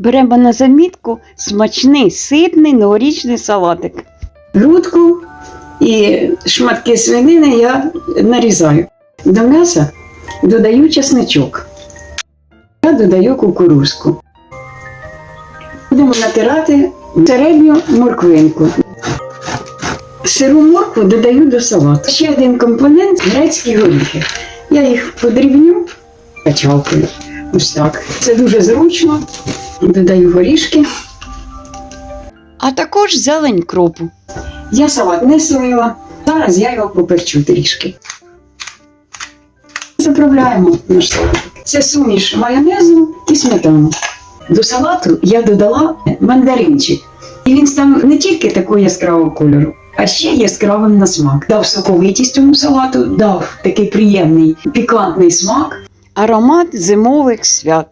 Беремо на замітку смачний, ситний новорічний салатик. Грудку і шматки свинини я нарізаю. До м'яса додаю чесничок. Я додаю кукурузку. Будемо натирати середню морквинку. Сиру моркву додаю до салату. Ще один компонент грецькі горіхи. Я їх подрібню качалкою. Ось так. Це дуже зручно. Додаю горішки. А також зелень кропу. Я салат не солила. Зараз я його поперчу трішки. Заправляємо наш салат. Це суміш майонезу і сметану. До салату я додала мандаринчик. І він став не тільки такого яскравого кольору, а ще яскравим на смак. Дав соковитість цьому салату, дав такий приємний пікантний смак. Аромат зимових свят.